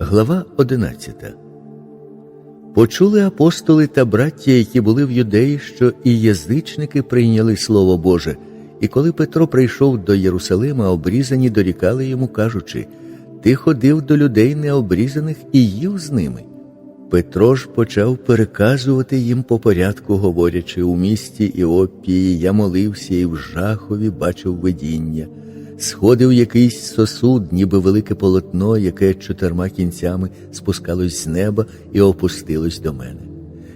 Глава 11 Почули апостоли та браття, які були в юдеї, що і язичники прийняли Слово Боже. І коли Петро прийшов до Єрусалима, обрізані дорікали йому, кажучи: Ти ходив до людей необрізаних і їв з ними. Петро ж почав переказувати їм по порядку, говорячи у місті Іопії, я молився і в жахові бачив видіння. Сходив якийсь сосуд, ніби велике полотно, яке чотирма кінцями спускалось з неба і опустилось до мене.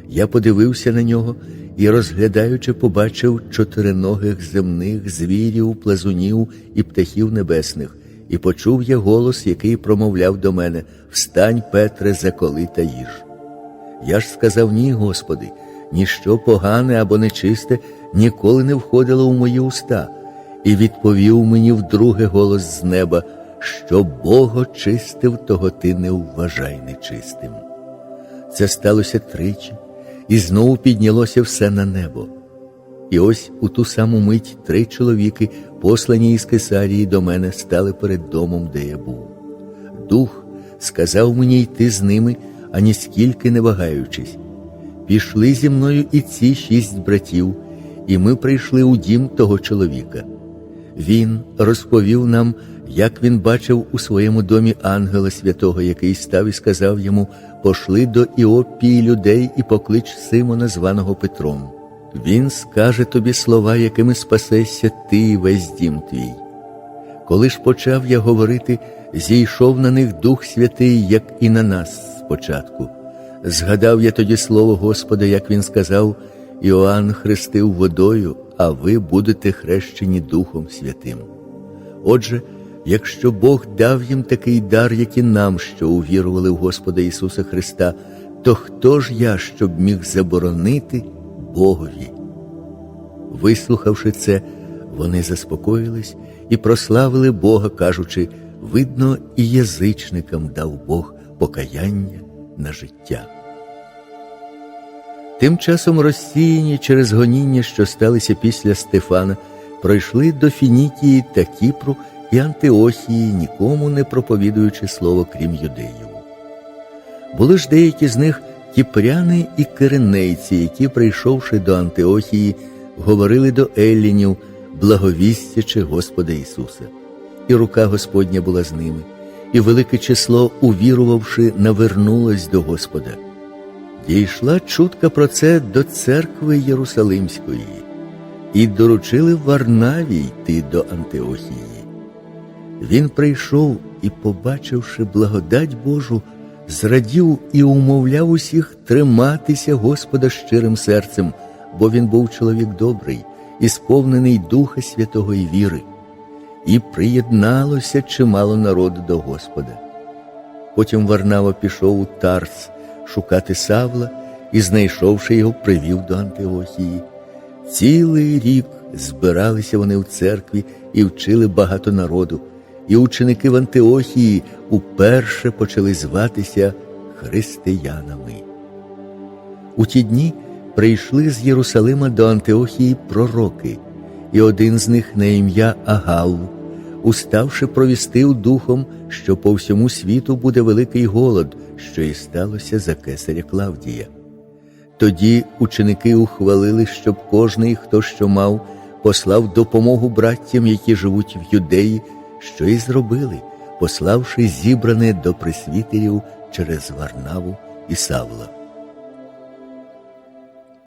Я подивився на нього і, розглядаючи, побачив чотириногих земних звірів, плазунів і птахів небесних, і почув я голос, який промовляв до мене: Встань, Петре, заколи та їж. Я ж сказав ні, Господи, ніщо погане або нечисте ніколи не входило у мої уста, і відповів мені вдруге голос з неба, що Бог очистив, того ти не вважай нечистим. Це сталося тричі, і знову піднялося все на небо. І ось у ту саму мить три чоловіки, послані із Кесарії до мене, стали перед домом, де я був. Дух сказав мені йти з ними, ані скільки не вагаючись. Пішли зі мною і ці шість братів, і ми прийшли у дім того чоловіка. Він розповів нам, як він бачив у своєму домі ангела святого, який став і сказав йому: Пошли до Іопії людей і поклич Симона, званого Петром. Він скаже тобі слова, якими спасешся ти і весь дім твій. Коли ж почав я говорити, зійшов на них Дух Святий, як і на нас спочатку. Згадав я тоді слово Господа, як він сказав: Іоанн хрестив водою, а ви будете хрещені Духом Святим. Отже, якщо Бог дав їм такий дар, як і нам, що увірували в Господа Ісуса Христа, то хто ж я, щоб міг заборонити Богові? Вислухавши це, вони заспокоїлись і прославили Бога, кажучи, видно, і язичникам дав Бог покаяння на життя. Тим часом розсіяні через гоніння, що сталися після Стефана, пройшли до Фінікії та Кіпру і Антиохії, нікому не проповідуючи слово крім юдеїв. Були ж деякі з них кіпряни і киринейці, які, прийшовши до Антиохії, говорили до Еллінів, благовістячи Господа Ісуса. І рука Господня була з ними, і велике число, увірувавши, навернулось до Господа. Дійшла чутка про це до церкви Єрусалимської, і доручили Варнаві йти до Антиохії. Він прийшов і, побачивши благодать Божу, зрадів і умовляв усіх триматися Господа щирим серцем, бо він був чоловік добрий і сповнений Духа Святого і віри, і приєдналося чимало народу до Господа. Потім Варнава пішов у Тарс шукати Савла і, знайшовши його, привів до Антиохії. Цілий рік збиралися вони в церкві і вчили багато народу, і ученики в Антиохії уперше почали зватися християнами. У ті дні прийшли з Єрусалима до Антиохії пророки, і один з них на ім'я Агав, уставши, провістив духом, що по всьому світу буде великий голод, що і сталося за кесаря Клавдія. Тоді ученики ухвалили, щоб кожний, хто що мав, послав допомогу браттям, які живуть в юдеї, що і зробили, пославши зібране до присвітерів через Варнаву і Савла.